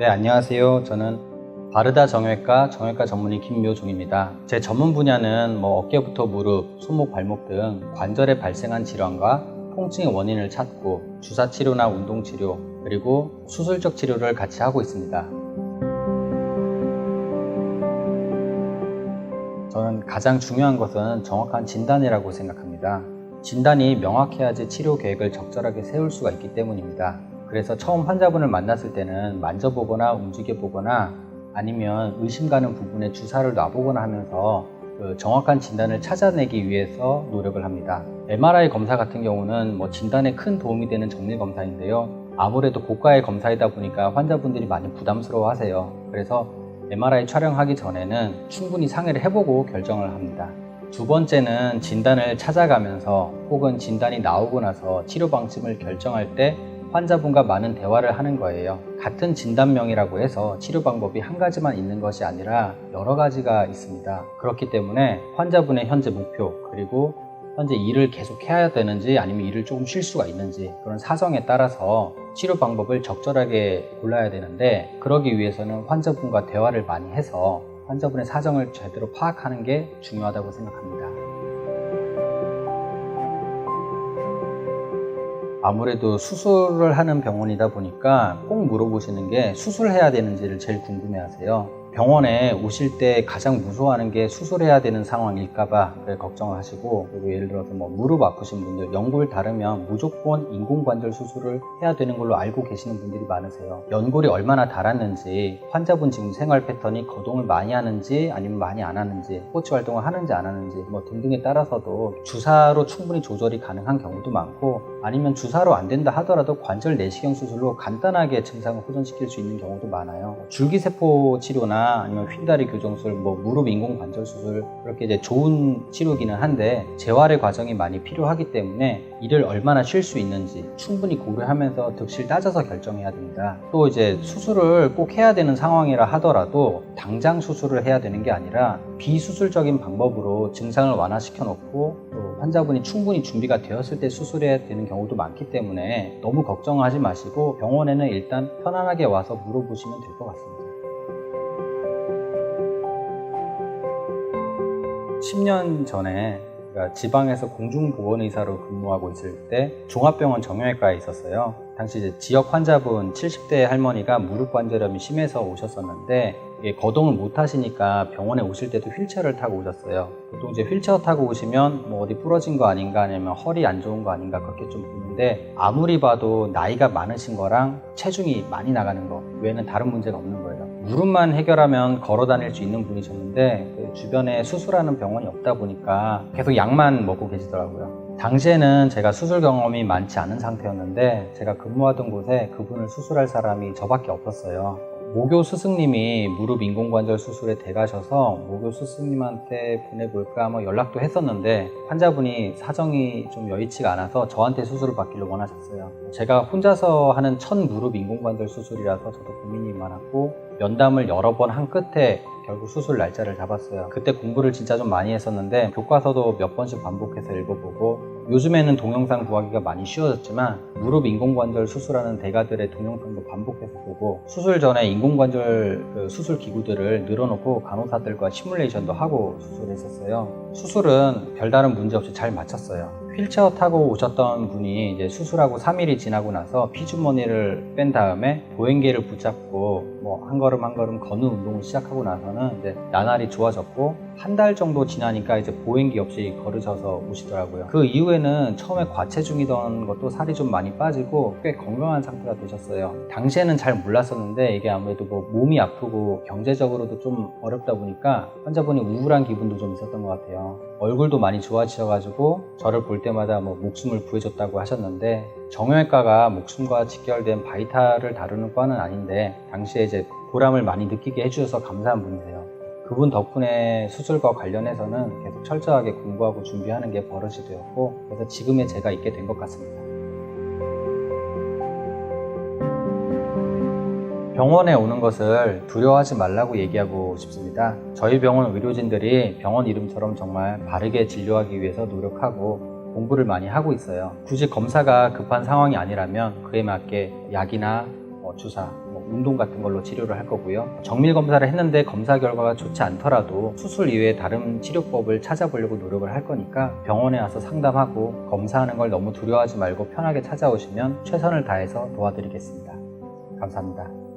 네, 안녕하세요. 저는 바르다 정형외과 정형외과 전문의 김묘종입니다. 제 전문 분야는 뭐 어깨부터 무릎, 손목, 발목 등 관절에 발생한 질환과 통증의 원인을 찾고 주사 치료나 운동 치료 그리고 수술적 치료를 같이 하고 있습니다. 저는 가장 중요한 것은 정확한 진단이라고 생각합니다. 진단이 명확해야지 치료 계획을 적절하게 세울 수가 있기 때문입니다. 그래서 처음 환자분을 만났을 때는 만져보거나 움직여보거나 아니면 의심 가는 부분에 주사를 놔보거나 하면서 그 정확한 진단을 찾아내기 위해서 노력을 합니다. MRI 검사 같은 경우는 뭐 진단에 큰 도움이 되는 정밀 검사인데요. 아무래도 고가의 검사이다 보니까 환자분들이 많이 부담스러워 하세요. 그래서 MRI 촬영하기 전에는 충분히 상의를 해보고 결정을 합니다. 두 번째는 진단을 찾아가면서 혹은 진단이 나오고 나서 치료 방침을 결정할 때 환자분과 많은 대화를 하는 거예요. 같은 진단명이라고 해서 치료 방법이 한 가지만 있는 것이 아니라 여러 가지가 있습니다. 그렇기 때문에 환자분의 현재 목표 그리고 현재 일을 계속 해야 되는지 아니면 일을 조금 쉴 수가 있는지 그런 사정에 따라서 치료 방법을 적절하게 골라야 되는데 그러기 위해서는 환자분과 대화를 많이 해서 환자분의 사정을 제대로 파악하는 게 중요하다고 생각합니다. 아무래도 수술을 하는 병원이다 보니까 꼭 물어보시는 게 수술해야 되는지를 제일 궁금해 하세요. 병원에 오실 때 가장 무서워하는 게 수술해야 되는 상황일까봐 걱정을 하시고 그리고 예를 들어서 뭐 무릎 아프신 분들 연골 다르면 무조건 인공관절 수술을 해야 되는 걸로 알고 계시는 분들이 많으세요. 연골이 얼마나 닳았는지 환자분 지금 생활 패턴이 거동을 많이 하는지 아니면 많이 안 하는지 스포츠 활동을 하는지 안 하는지 뭐 등등에 따라서도 주사로 충분히 조절이 가능한 경우도 많고 아니면 주사로 안 된다 하더라도 관절 내시경 수술로 간단하게 증상을 호전시킬 수 있는 경우도 많아요. 줄기세포 치료나 아니면 휜다리 교정술, 뭐 무릎 인공 관절 수술 그렇게 이제 좋은 치료기는 한데 재활의 과정이 많이 필요하기 때문에 이를 얼마나 쉴 수 있는지 충분히 고려하면서 득실 따져서 결정해야 됩니다. 또 이제 수술을 꼭 해야 되는 상황이라 하더라도 당장 수술을 해야 되는 게 아니라 비수술적인 방법으로 증상을 완화시켜 놓고 또 환자분이 충분히 준비가 되었을 때 수술해야 되는 경우도 많기 때문에 너무 걱정하지 마시고 병원에는 일단 편안하게 와서 물어보시면 될 것 같습니다. 10년 전에 지방에서 공중보건의사로 근무하고 있을 때 종합병원 정형외과에 있었어요. 당시 지역 환자분 70대 할머니가 무릎 관절염이 심해서 오셨었는데 거동을 못 하시니까 병원에 오실 때도 휠체어를 타고 오셨어요. 보통 이제 휠체어 타고 오시면 뭐 어디 부러진 거 아닌가 아니면 허리 안 좋은 거 아닌가 그렇게 좀 보는데 아무리 봐도 나이가 많으신 거랑 체중이 많이 나가는 거 외에는 다른 문제가 없는 거예요. 무릎만 해결하면 걸어 다닐 수 있는 분이셨는데 그 주변에 수술하는 병원이 없다 보니까 계속 약만 먹고 계시더라고요. 당시에는 제가 수술 경험이 많지 않은 상태였는데 제가 근무하던 곳에 그분을 수술할 사람이 저밖에 없었어요. 모교 스승님이 무릎 인공관절 수술에 대가셔서 모교 스승님한테 보내볼까 뭐 연락도 했었는데 환자분이 사정이 좀 여의치가 않아서 저한테 수술을 받기를 원하셨어요. 제가 혼자서 하는 첫 무릎 인공관절 수술이라서 저도 고민이 많았고 면담을 여러 번 한 끝에 결국 수술 날짜를 잡았어요. 그때 공부를 진짜 좀 많이 했었는데 교과서도 몇 번씩 반복해서 읽어보고 요즘에는 동영상 구하기가 많이 쉬워졌지만 무릎 인공관절 수술하는 대가들의 동영상도 반복해서 보고 수술 전에 인공관절 그 수술 기구들을 늘어놓고 간호사들과 시뮬레이션도 하고 수술했었어요. 수술은 별다른 문제 없이 잘 마쳤어요. 휠체어 타고 오셨던 분이 이제 수술하고 3일이 지나고 나서 피주머니를 뺀 다음에 보행기를 붙잡고 뭐 한 걸음 한 걸음 걷는 운동을 시작하고 나서는 이제 나날이 좋아졌고 한 달 정도 지나니까 이제 보행기 없이 걸으셔서 오시더라고요. 그 이후에는 처음에 과체중이던 것도 살이 좀 많이 빠지고 꽤 건강한 상태가 되셨어요. 당시에는 잘 몰랐었는데 이게 아무래도 뭐 몸이 아프고 경제적으로도 좀 어렵다 보니까 환자분이 우울한 기분도 좀 있었던 것 같아요. 얼굴도 많이 좋아지셔가지고 저를 볼 때마다 뭐 목숨을 구해줬다고 하셨는데 정형외과가 목숨과 직결된 바이탈을 다루는 과는 아닌데 당시에 이제 보람을 많이 느끼게 해주셔서 감사한 분이세요. 그분 덕분에 수술과 관련해서는 계속 철저하게 공부하고 준비하는 게 버릇이 되었고 그래서 지금의 제가 있게 된 것 같습니다. 병원에 오는 것을 두려워하지 말라고 얘기하고 싶습니다. 저희 병원 의료진들이 병원 이름처럼 정말 바르게 진료하기 위해서 노력하고 공부를 많이 하고 있어요. 굳이 검사가 급한 상황이 아니라면 그에 맞게 약이나 뭐 주사, 뭐 운동 같은 걸로 치료를 할 거고요. 정밀 검사를 했는데 검사 결과가 좋지 않더라도 수술 이외에 다른 치료법을 찾아보려고 노력을 할 거니까 병원에 와서 상담하고 검사하는 걸 너무 두려워하지 말고 편하게 찾아오시면 최선을 다해서 도와드리겠습니다. 감사합니다.